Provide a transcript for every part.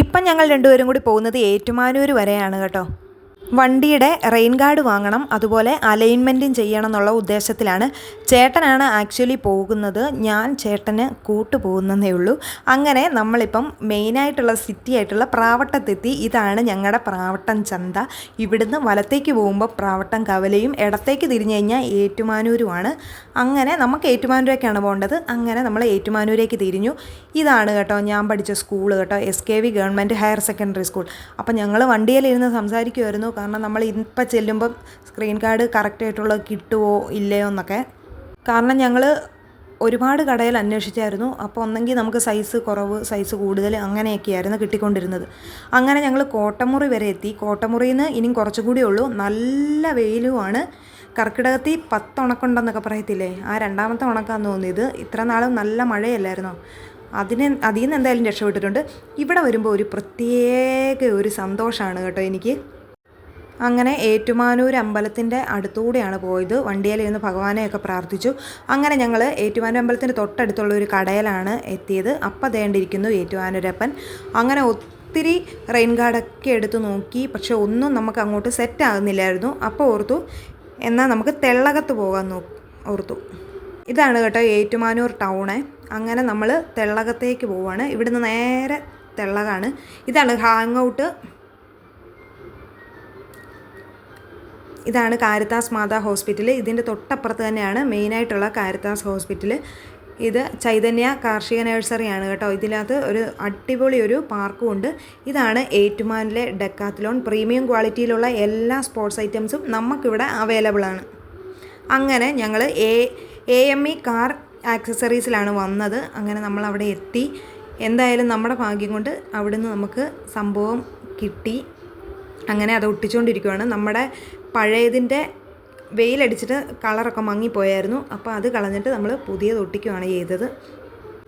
ഇപ്പം ഞങ്ങൾ രണ്ടുപേരും കൂടി പോകുന്നത് ഏറ്റുമാനൂർ വരെയാണ് കേട്ടോ. വണ്ടിയുടെ റെയിൻ ഗാർഡ് വാങ്ങണം അതുപോലെ അലൈൻമെന്റും ചെയ്യണം എന്നുള്ള ഉദ്ദേശത്തിലാണ് ചേട്ടനാണ് ആക്ച്വലി പോകുന്നത്. ഞാൻ ചേട്ടന് കൂട്ടു പോകുന്നതേ ഉള്ളൂ. അങ്ങനെ നമ്മളിപ്പം മെയിനായിട്ടുള്ള സിറ്റി ആയിട്ടുള്ള പ്രാവട്ടത്തെത്തി ഇതാണ് ഞങ്ങളുടെ പ്രാവട്ടം ചന്ത. ഇവിടുന്ന് വലത്തേക്ക് പോകുമ്പോൾ പ്രാവട്ടം കവലയും ഇടത്തേക്ക് തിരിഞ്ഞു കഴിഞ്ഞാൽ ഏറ്റുമാനൂരുമാണ് അങ്ങനെ നമുക്ക് ഏറ്റുമാനൂരേക്കാണ് പോകേണ്ടത്. അങ്ങനെ നമ്മൾ ഏറ്റുമാനൂരേക്ക് തിരിഞ്ഞു. ഇതാണ് കേട്ടോ ഞാൻ പഠിച്ച സ്കൂൾ കേട്ടോ S K V government higher secondary school. അപ്പോൾ ഞങ്ങൾ വണ്ടിയിലിരുന്ന് സംസാരിക്കുമായിരുന്നു കാരണം നമ്മൾ ഇപ്പം ചെല്ലുമ്പം സ്ക്രീൻ കാർഡ് കറക്റ്റായിട്ടുള്ളത് കിട്ടുമോ ഇല്ലയോ എന്നൊക്കെ. കാരണം ഞങ്ങൾ ഒരുപാട് കടയിൽ അന്വേഷിച്ചായിരുന്നു. അപ്പോൾ ഒന്നെങ്കിൽ നമുക്ക് സൈസ് കുറവ് സൈസ് കൂടുതൽ അങ്ങനെയൊക്കെയായിരുന്നു കിട്ടിക്കൊണ്ടിരുന്നത്. അങ്ങനെ ഞങ്ങൾ കോട്ടമുറി വരെ എത്തി. കോട്ടമുറിയിൽ നിന്ന് ഇനിയും കുറച്ചും കൂടി ഉള്ളൂ. നല്ല വെയിലുമാണ്. കർക്കിടകത്തിൽ പത്ത് ഉണക്കുണ്ടെന്നൊക്കെ പറയത്തില്ലേ? ആ രണ്ടാമത്തെ ഉണക്കാന്ന് തോന്നിയത്. ഇത്ര നാളും നല്ല മഴയല്ലായിരുന്നു? അതിന് അതിൽ നിന്ന് എന്തായാലും രക്ഷപ്പെട്ടിട്ടുണ്ട്. ഇവിടെ വരുമ്പോൾ ഒരു പ്രത്യേക ഒരു സന്തോഷമാണ് കേട്ടോ എനിക്ക്. അങ്ങനെ ഏറ്റുമാനൂർ അമ്പലത്തിന്റെ അടുത്തുകൂടെയാണ് പോയത്. വണ്ടിയിലിരുന്ന് ഭഗവാനെയൊക്കെ പ്രാർത്ഥിച്ചു. അങ്ങനെ ഞങ്ങൾ ഏറ്റുമാനൂർ അമ്പലത്തിന്റെ തൊട്ടടുത്തുള്ള ഒരു കടയിലാണ് എത്തിയത്. അപ്പം തേണ്ടിയിരിക്കുന്നു ഏറ്റുമാനൂരപ്പൻ. അങ്ങനെ ഒത്തിരി റെയിൻ ഗാർഡൊക്കെ എടുത്ത് നോക്കി. പക്ഷേ ഒന്നും നമുക്ക് അങ്ങോട്ട് സെറ്റ് ആകുന്നില്ലായിരുന്നു. അപ്പോൾ ഓർത്തു എന്നാൽ നമുക്ക് തെള്ളകത്ത് പോകാൻ നോ ഓർത്തു. ഇതാണ് കേട്ടോ ഏറ്റുമാനൂർ ടൗണ്. അങ്ങനെ നമ്മൾ തെള്ളകത്തേക്ക് പോവാണ്. ഇവിടുന്ന് നേരെ തെള്ളകാണ്. ഇതാണ് ഹാങ് ഔട്ട് ഇതാണ് കാരിത്താസ് മാതാ ഹോസ്പിറ്റൽ ഇതിന്റെ തൊട്ടപ്പുറത്ത് തന്നെയാണ് മെയിനായിട്ടുള്ള കാരിത്താസ് ഹോസ്പിറ്റൽ ഇത് ചൈതന്യ കാർഷിക നഴ്സറിയാണ് കേട്ടോ. ഇതിനകത്ത് ഒരു അടിപൊളി ഒരു പാർക്കും ഉണ്ട്. ഇതാണ് ഏറ്റുമാനിലെ ഡെക്കാത്തിലോൺ പ്രീമിയം ക്വാളിറ്റിയിലുള്ള എല്ലാ സ്പോർട്സ് ഐറ്റംസും നമുക്കിവിടെ അവൈലബിൾ ആണ്. അങ്ങനെ ഞങ്ങൾ A A M E car ആക്സസറീസിലാണ് വന്നത്. അങ്ങനെ നമ്മൾ അവിടെ എത്തി. എന്തായാലും നമ്മുടെ ഭാഗ്യം കൊണ്ട് അവിടുന്ന് നമുക്ക് സംഭവം കിട്ടി. അങ്ങനെ അത് ഒട്ടിച്ചുകൊണ്ടിരിക്കുകയാണ് നമ്മുടെ പഴയതിന്റെ വെയിലടിച്ചിട്ട് കളറൊക്കെ മങ്ങിപ്പോയായിരുന്നു. അപ്പോൾ അത് കളഞ്ഞിട്ട് നമ്മൾ പുതിയത് ഒട്ടിക്കുകയാണ് ചെയ്തത്.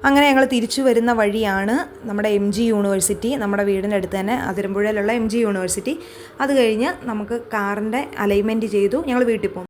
അങ്ങനെ ഞങ്ങൾ തിരിച്ചു വരുന്ന വഴിയാണ് നമ്മുടെ എം ജി യൂണിവേഴ്സിറ്റി നമ്മുടെ വീടിന്റെ അടുത്ത് തന്നെ അതിരമ്പുഴയിലുള്ള എം ജി യൂണിവേഴ്സിറ്റി. അത് കഴിഞ്ഞ് നമുക്ക് കാറിന്റെ അലൈൻമെന്റ് ചെയ്തു. ഞങ്ങൾ വീട്ടിൽ പോകും